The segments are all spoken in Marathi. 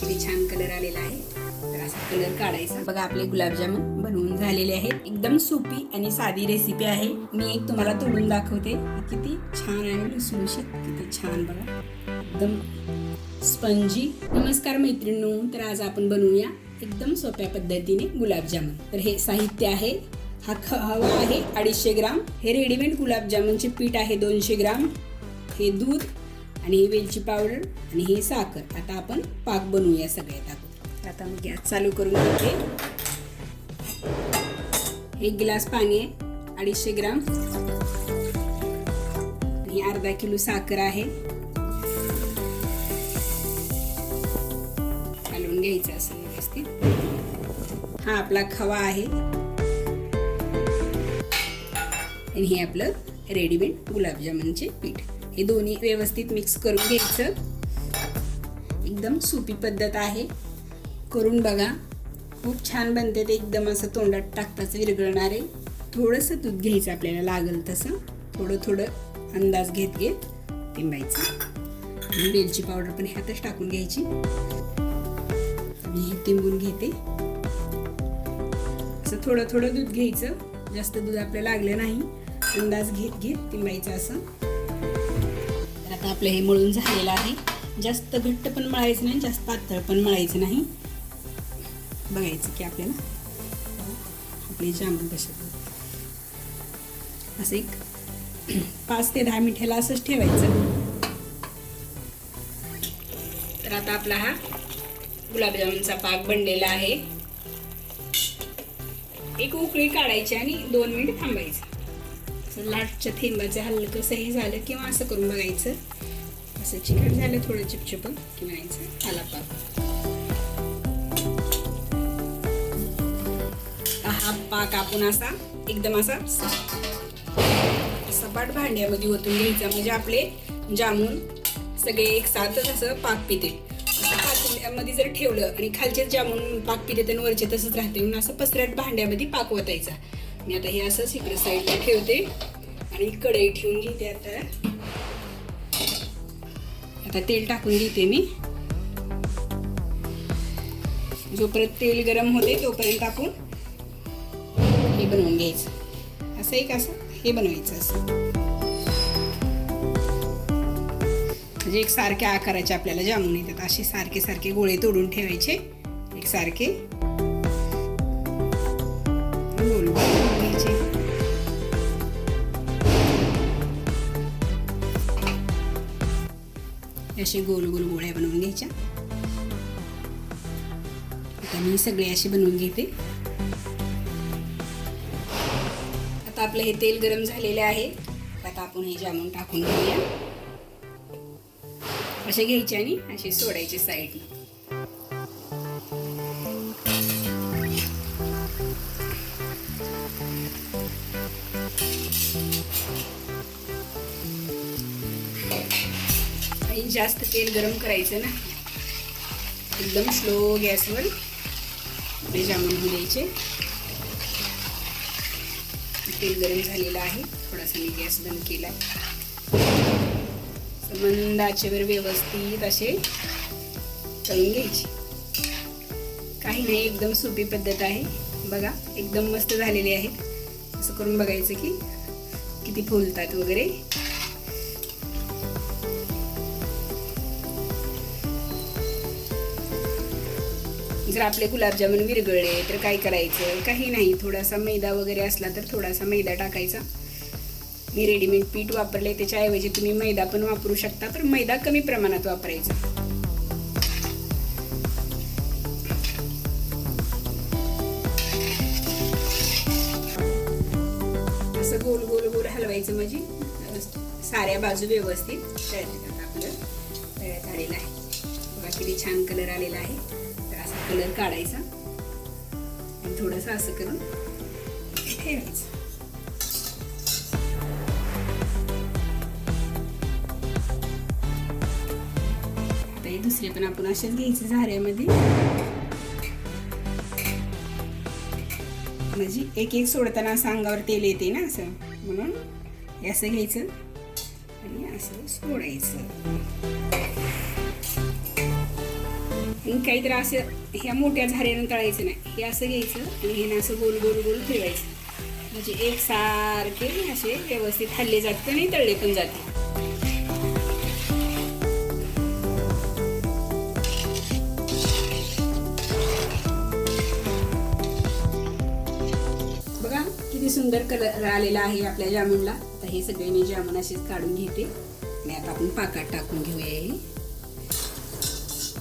किती छान कलर आलेला आहे. तर असा कलर काढायचा. बघा आपले गुलाबजामुन बनवून झालेले आहेत. एकदम सोपी आणि साधी रेसिपी आहे. मी एक तुम्हाला तोडून दाखवते. किती छान आणि लुसलुशीत किती छान बघा. एकदम स्पंजी. नमस्कार मैत्रिणींनो तर आज आपण बनवूया एकदम सोप्या पद्धतीने गुलाबजामुन. तर हे साहित्य आहे. हा ख हवा आहे अडीचशे ग्राम. हे रेडीमेड गुलाबजामुनचे पीठ आहे दोनशे ग्राम. हे दूध आणि ही वेलची पावडर आणि ही साखर. आता आपण पाक बनवूया सगळ्यात अगोदर. आता मी गॅस चालू करून घेते. एक गिलास पाणी आहे अडीचशे ग्राम. आणि अर्धा किलो साखर आहे. घालून घ्यायचं असं व्यवस्थित. हा आपला खवा आहे. आणि हे आपलं रेडीमेड गुलाबजामुनचे पीठ. हे दोन्ही व्यवस्थित मिक्स करून घ्यायचं. एकदम सोपी पद्धत आहे. करून बघा. खूप छान बनते ते एकदम असं तोंडात टाकताच विरघळणार आहे. थोडंसं दूध घ्यायचं आपल्याला लागल तसं. थोडं थोडं अंदाज घेत घेत तिंबायचं आणि वेलची पावडर पण ह्यातच टाकून घ्यायची. मी हे तिंबून घेते. असं थोडं थोडं दूध घ्यायचं. जास्त दूध आपल्याला लागलं नाही. अंदाज घेत घेत तिंबायचं असं. आता आपलं हे मळून झालेलं आहे. जास्त घट्ट पण मळायचं नाही जास्त पातळ पण मळायचं नाही. बघायचं की आपल्याला. आपले जामून कसे असं एक पाच ते दहा मिनिटाला असंच ठेवायचं. तर आता आपला हा गुलाबजामुनचा पाक बनलेला आहे. एक उकळी काढायची आणि दोन मिनिट थांबायचं. असं लाटच्या थेंबाचं हलकं हे झालं किंवा असं करून बघायचं. असं चिकट झालं थोडं चिपचिप की म्हणायचं आला हा पाक आपण असा एकदम असा सपाट भांड्यामध्ये ओतून घ्यायचा. म्हणजे आपले जामून सगळे एक साथच असं पाक पिते. मध्ये जर ठेवलं आणि खालचे जामून पाक पिते तर वरचे तसंच राहते. म्हणून असं पसरट भांड्यामध्ये पाक ओतायचा. मी आता हे असंच इकडे साईडला ठेवते. आणि कढई ठेवून घेते आता. आता तेल टाकून घेते मी. जोपर्यंत तेल गरम होते तोपर्यंत आपण हे बनवून घ्यायचं. असं एक असं हे बनवायचं असं. म्हणजे एक सारख्या आकाराचे आपल्याला जामून येतात. असे सारखे सारखे गोळे तोडून ठेवायचे. एक सारखे. गोल असे गोल गोल गोळ्या बनवून घ्यायच्या. आता मी सगळे असे बनवून घेते. आता आपलं हे तेल गरम झालेले आहे. आता आपण हे जामून टाकून घेऊया. असे घ्यायचे आणि असे सोडायचे साईडनं जास्त तेल गरम करायचं ना? एकदम स्लो गॅसवर ते जामून होऊ द्यायचे. तेल गरम झालेलं आहे. थोडासा मी गॅस बंद केला मंद आचेवर व्यवस्थित असे तळून घ्यायचे. काही नाही एकदम सोपी पद्धत आहे. बघा एकदम मस्त झालेली आहेत असं करून बघायचं की किती फुलतात वगैरे. जर आपले गुलाबजामुन विरगळले तर काय करायचं? काही नाही. थोडासा मैदा वगैरे असला तर थोडासा मैदा टाकायचा. मी रेडीमेड पीठ वापरले त्याच्याऐवजी तुम्ही मैदा पण वापरू शकता तर मैदा कमी प्रमाणात वापरायचा. असं गोल गोल गोल हलवायचं म्हणजे साऱ्या बाजू व्यवस्थित. आपलं तयार आलेलं आहे. बघा किती छान कलर आलेला आहे. कलर काढायचा. आणि थोडंसं असं करून ठेवायचं. आता हे दुसरे पण आपण असेच घ्यायचे झाऱ्यामध्ये. म्हणजे एक एक सोडताना असं अंगावर तेल येते ना असं. म्हणून हे असं घ्यायचं आणि असं सोडायचं. आणि काहीतरी असं ह्या मोठ्या झाऱ्यानं तळायचं नाही. हे असं घ्यायचं आणि हे ना असं गोल गोल गोल फिरवायचं म्हणजे एकसारखे असे व्यवस्थित हल्ले जातात आणि तळले पण जाते बघा किती सुंदर कलर आलेला आहे आपल्या जामुनला. तर हे सगळे मी जामुन असेच काढून घेते. आणि आता आपण पाकात टाकून घेऊया हे.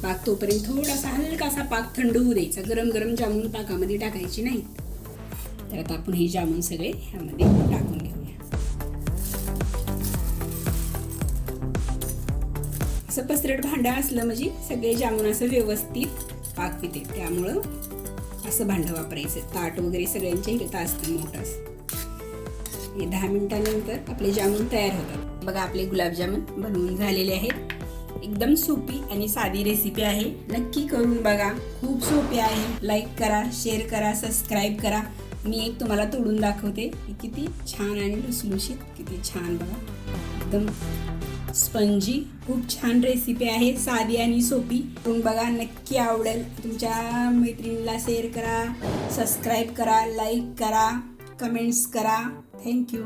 पाक तोपर्यंत थोडासा हलकासा पाक थंड होऊ द्यायचा. गरम गरम जामुन पाकामध्ये टाकायची नाही. तर आता आपण हे जामून सगळे ह्यामध्ये टाकून घेऊया. असं पसरट भांडं असलं म्हणजे सगळे जामुन असं व्यवस्थित पाक पिते त्यामुळं असं भांडं वापरायचं. ताट वगैरे सगळ्यांच्या इकडे असतं मोठं असं. हे दहा मिनिटानंतर आपले जामून तयार होतात. बघा आपले गुलाबजामून बनवून झालेले आहेत. एकदम सोपी आणि साधी रेसिपी आहे. नक्की करून बघा. खूप सोपी आहे. लाईक करा शेअर करा सबस्क्राईब करा. मी एक तुम्हाला तोडून दाखवते. किती छान आणि लुसलुशीत किती छान बघा. एकदम स्पंजी खूप छान रेसिपी आहे. साधी आणि सोपी. तुम्ही बघा. नक्की आवडेल. तुमच्या मैत्रिणीला शेअर करा. सबस्क्राईब करा. लाईक करा. कमेंट्स करा. थँक्यू